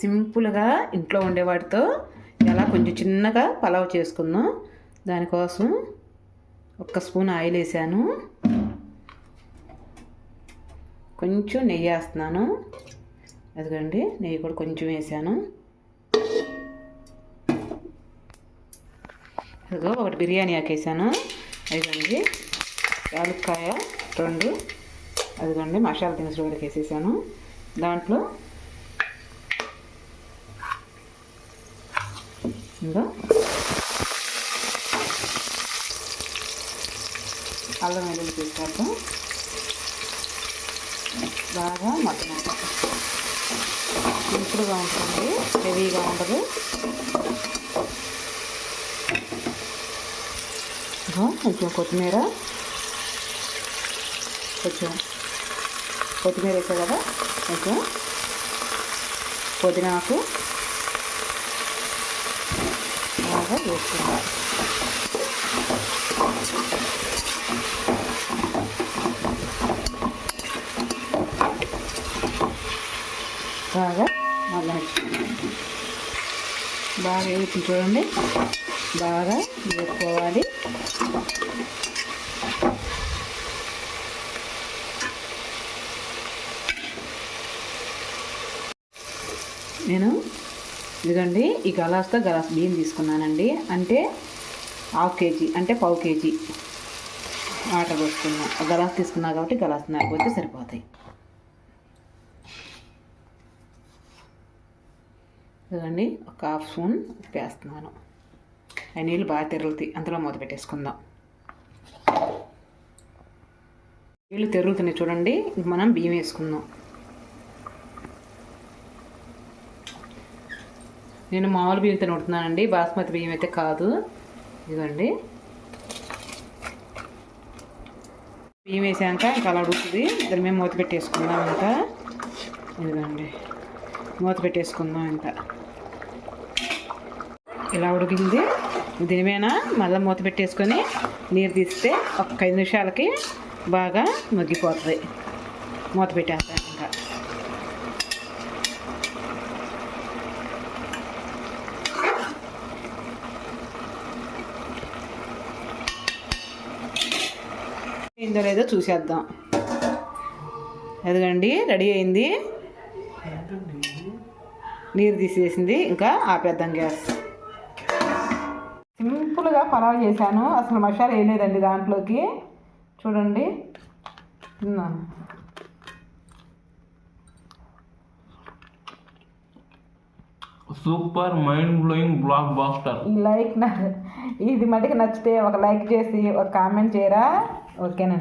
సింపుల్గా ఇంట్లో ఉండే వాటితో ఎలా కొంచెం చిన్నగా పలావ్ చేసుకుందాం. దానికోసం ఒక్క స్పూన్ ఆయిల్ వేసాను. కొంచెం నెయ్యి వేస్తున్నాను. అదిగండి నెయ్యి కూడా కొంచెం వేసాను. ఇదిగో ఒకటి బిర్యానీ ఆకేసాను అదిగండి యాలక్కాయ రెండు. అదిగండి మసాలా దినుసులు కూడా వేసేసాను. దాంట్లో ఇంకా అల్లం వెల్లుల్లి పేస్ట్ బాగా మటన్ సింపుల్గా ఉంటుంది హెవీగా ఉండదు. కొంచెం కొత్తిమీర. కొంచెం కొత్తిమీర వేసా కదా? కొంచెం. పుదీనాకు బాగా వేసుకుంటాం బాగా మళ్ళీ బాగా వేసుకుని చూడండి. బాగా వేసుకోవాలి. నేను ఇదిగండి ఈ గలాస్తో గలాస్ బియ్యం తీసుకున్నానండి. అంటే హాఫ్ కేజీ అంటే పావు కేజీ వాటర్ పోసుకున్నా. గలాస్ తీసుకున్నా కాబట్టి గలాస్ నాకపోతే సరిపోతాయి. ఇదిగండి ఒక హాఫ్ స్పూన్ ఉప్పు వేస్తున్నాను. ఆ నీళ్ళు బాగా తెరుగుతాయి అంతలో మూత పెట్టేసుకుందాం. నీళ్ళు తెరుగుతున్నాయి చూడండి. మనం బియ్యం వేసుకుందాం. నేను మామూలు బియ్యంతో ఉడుతున్నానండి బాస్మతి బియ్యం అయితే కాదు. ఇదిగోండి. బియ్యం వేసాక ఇంకా అలా ఉడుకుతుంది. దాని మేము మూత పెట్టేసుకుందాం ఇంకా ఇదిగోండి. మూత పెట్టేసుకుందాం ఇంకా ఇలా ఉడికింది. దీని మళ్ళీ మూత పెట్టేసుకొని నీరు తీస్తే ఒక ఐదు నిమిషాలకి బాగా మగ్గిపోతుంది. మూత పెట్టేస్తాను ఇంకా. అయిందో లేదో చూసేద్దాం. ఎదుగండి రెడీ అయింది. నీరు తీసేసింది ఇంకా ఆపేద్దాం గ్యాస్. సింపుల్గా పలావ్ చేశాను. అసలు మసాలా వేయలేదండి దాంట్లోకి. చూడండి. Super mind blowing blockbuster ఈ లైక్ నా ఇది మటుకు నచ్చితే ఒక లైక్ చేసి ఒక కామెంట్ చేయరా? ఓకేనండి.